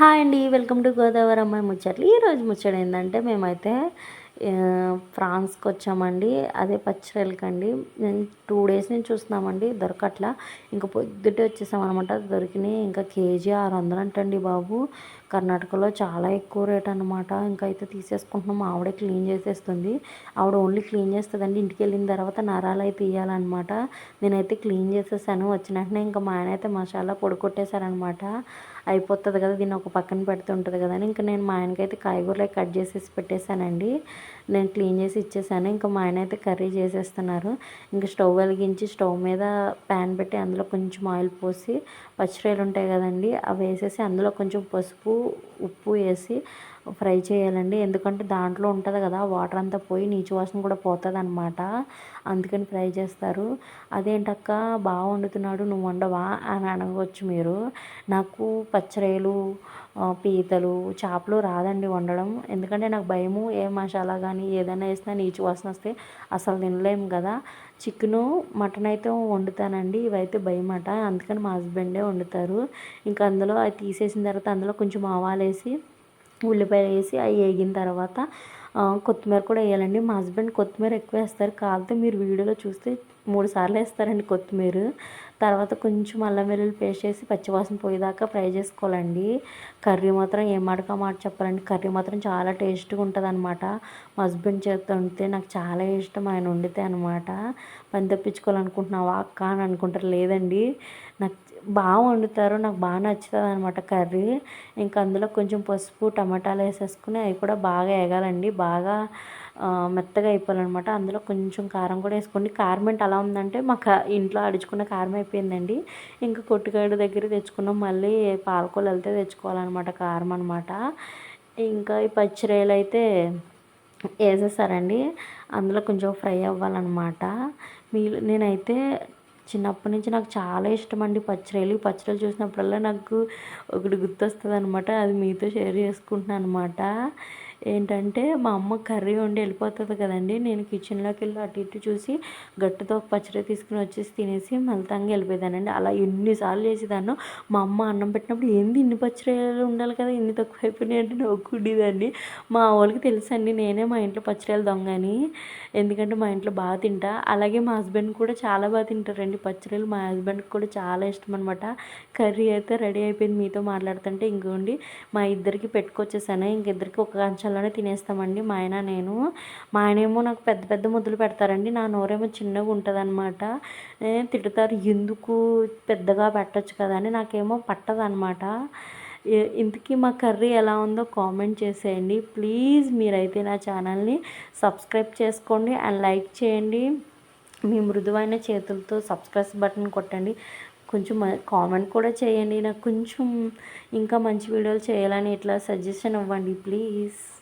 Hi అండి welcome to Godavari అమ్మాయి ముచ్చట్లు. ఈరోజు ముచ్చట ఏంటంటే మేమైతే ఫ్రాన్స్కి వచ్చామండి. అదే పచ్చిరలకండి. నేను టూ డేస్ నుంచి చూస్తున్నామండి దొరకట్లా. ఇంకా పొద్దుటే వచ్చేసామన్నమాట దొరికినాయి. ఇంకా కేజీ ఆరు వందలు అంటండి బాబు. కర్ణాటకలో చాలా ఎక్కువ రేట్ అనమాట ఇంకా అయితే తీసేసుకుంటున్నాం. ఆవిడే క్లీన్ చేసేస్తుంది. ఆవిడ ఓన్లీ క్లీన్ చేస్తుందండి. ఇంటికి వెళ్ళిన తర్వాత నరాలు అయితే ఇవ్వాలన్నమాట నేనైతే క్లీన్ చేసేసాను. వచ్చిన వెంటనే ఇంకా మా ఆయన అయితే మసాలా పొడి కొట్టేశారనమాట అయిపోతుంది కదా దీన్ని ఒక పక్కన పెడుతూ ఉంటుంది కదా అని. ఇంకా నేను మా ఆయనకైతే కాయగూరలు కట్ చేసేసి పెట్టేశానండి. నేను క్లీన్ చేసి ఇచ్చేసాను ఇంకా మా ఆయన అయితే కర్రీ చేసేస్తున్నారు. ఇంకా స్టవ్ వెలిగించి స్టవ్ మీద ప్యాన్ పెట్టి అందులో కొంచెం ఆయిల్ పోసి పచ్చిరొయ్యలు ఉంటాయి కదండి అవి వేసేసి అందులో కొంచెం పసుపు ఉప్పు వేసి ఫ్రై చేయాలండి. ఎందుకంటే దాంట్లో ఉంటుంది కదా వాటర్ అంతా పోయి నీచు వాసన కూడా పోతుంది అనమాట అందుకని ఫ్రై చేస్తారు. అదేంటక్క బాగా వండుతున్నాడు నువ్వు వండవా అని అనవచ్చు మీరు. నాకు పచ్చరేలు పీతలు చేపలు రాదండి వండడం. ఎందుకంటే నాకు భయము ఏ మసాలా కానీ ఏదైనా వేసినా నీచు వాసన వస్తే అసలు తినలేము కదా. చికెను మటన్ అయితే వండుతానండి. ఇవైతే భయమాట. అందుకని మా హస్బెండే వండుతారు. ఇంకా అందులో అది తీసేసిన తర్వాత అందులో కొంచెం ఆవాలు వేసి ఉల్లిపాయలు వేసి అవి వేగిన తర్వాత కొత్తిమీర కూడా వేయాలండి. మా హస్బెండ్ కొత్తిమీర ఎక్కువ వేస్తారు. కాకపోతే మీరు వీడియోలో చూస్తే మూడు సార్లు వేస్తారండి కొత్తిమీర. తర్వాత కొంచెం అల్లం వెల్లుల్లి పేస్ట్ చేసి పచ్చివాసన పోయేదాకా ఫ్రై చేసుకోవాలండి. కర్రీ మాత్రం ఏ మాటకా మాట చెప్పాలండి. కర్రీ మాత్రం చాలా టేస్ట్గా ఉంటుంది అనమాట మా హస్బెండ్ చేత వండితే నాకు చాలా ఇష్టం. ఆయన వండితే అనమాట పని తప్పించుకోవాలనుకుంటున్నావా అక్క అని అనుకుంటారు. లేదండి. నాకు బాగా వండుతారు. నాకు బాగా నచ్చుతుంది అనమాట కర్రీ. ఇంకా అందులో కొంచెం పసుపు టమాటాలు వేసేసుకుని అవి కూడా బాగా వేగాలండి. బాగా మెత్తగా అయిపోవాలన్నమాట. అందులో కొంచెం కారం కూడా వేసుకోండి. కారం అంటే అలా ఉందంటే మాకు ఇంట్లో అడుచుకున్న కారం అయిపోయిందండి. ఇంకా కొట్టుకాడు దగ్గర తెచ్చుకున్నాం. మళ్ళీ పాలకూర వెళ్తే తెచ్చుకోవాలన్నమాట కారం అనమాట ఇంకా ఈ పచ్చిరాయలు అయితే వేసేసారండి. అందులో కొంచెం ఫ్రై అవ్వాలన్నమాట. మీ నేనైతే చిన్నప్పటి నుంచి నాకు చాలా ఇష్టం అండి పచ్చిరొయ్యలు ఈ పచ్చిరొయ్యలు చూసినప్పుడల్లా నాకు ఒకటి గుర్తొస్తుంది అనమాట అది మీతో షేర్ చేసుకుంటున్నాను అనమాట ఏంటంటే మా అమ్మ కర్రీ వండి వెళ్ళిపోతుంది కదండి. నేను కిచెన్లోకి వెళ్ళి అటు ఇటు చూసి గట్టుతో పచ్చడి తీసుకుని వచ్చేసి తినేసి మలతంగా వెళ్ళిపోయేదానండి. అలా ఎన్నిసార్లు చేసేదాన్ని మా అమ్మ అన్నం పెట్టినప్పుడు ఏంది ఇన్ని పచ్చడిలు ఉండాలి కదా ఇన్ని తక్కువ అయిపోయినాయి అంటే నవ్వుకుండేదాన్ని మా వాళ్ళకి తెలుసండి నేనే మా ఇంట్లో పచ్చడిలు దొంగని. ఎందుకంటే మా ఇంట్లో బాగా తింటా. అలాగే మా హస్బెండ్ కూడా చాలా బాగా తింటారండి. పచ్చడిలు మా హస్బెండ్కి కూడా చాలా ఇష్టం అనమాట కర్రీ అయితే రెడీ అయిపోయింది మీతో మాట్లాడుతుంటే. ఇంకోండి మా ఇద్దరికి పెట్టుకొచ్చేసాను. ఇంకిద్దరికి ఒక కంచంలోనే తినేస్తామండి. మా ఆయన నేను. మా ఆయనేమో నాకు పెద్ద పెద్ద ముద్దులు పెడతారండి. నా నోరేమో చిన్నగా ఉంటుంది అనమాట తిడతారు. ఎందుకు పెద్దగా పెట్టచ్చు కదా అని నాకేమో పట్టదనమాట ఏ- ఇంతకీ మా కర్రీ ఎలా ఉందో కామెంట్ చేసేయండి. ప్లీజ్ మీరైతే నా ఛానల్ని సబ్స్క్రైబ్ చేసుకోండి అండ్ లైక్ చేయండి. మీ మృదువైన చేతులతో సబ్స్క్రైబ్ బటన్ కొట్టండి. కొంచెం కామెంట్ కూడా చేయండి. నాకు కొంచెం ఇంకా మంచి వీడియోలు చేయాలని ఇట్లా సజెషన్ ఇవ్వండి ప్లీజ్.